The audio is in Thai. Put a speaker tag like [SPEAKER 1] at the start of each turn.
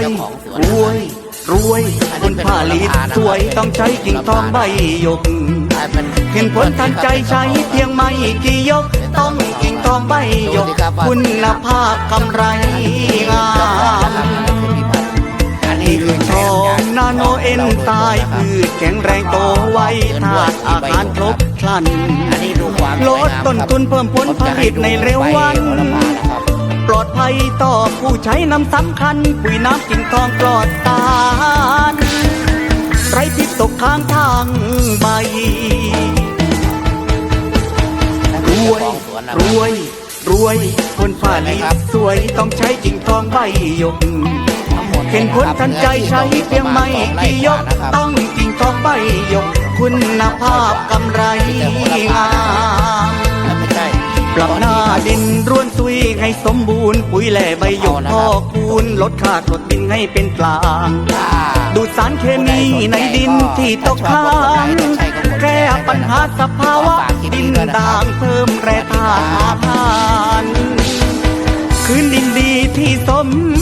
[SPEAKER 1] ยรวยรวยคนผาลีสวยต้องใช้กิ่งทองใบยก เห็นผลทันใจใช้เพียงไม่กี่ยก ต้องกิ่งทองใบยก คุณภาพกำไรงาม
[SPEAKER 2] นี่
[SPEAKER 1] คือทองนาโนเอ็นตายพืชแข็งแรงโตไวธาตุอาการครบครันลดต้นทุนเพิ่มผลผลิตในเร็ววัน ภัยต่อผู้ใช้น้ำสำคัญปุ๋ยน้ำกิ่งทองปลอดสารไรพิษตกค้างทางใบรวยรวยรวยคนฝ่าลิสวยต้องใช้กิ่งทองใบยกเห็นผลทันใจใช้เพียงไม่กี่ยก ต้องกิ่งทองใบยก คุณภาพกำไรงาม วนซุยให้สมบูรณ์ปุ๋ยแหล่ใบหยกพอกคูณลดค่ากรดดินให้เป็นกลาง ดูดสารเคมีในดินที่ตกค้างแก้ปัญหาสภาวะดินด่างเพิ่มแร่ธาตุอาหารคืนดินดีที่สม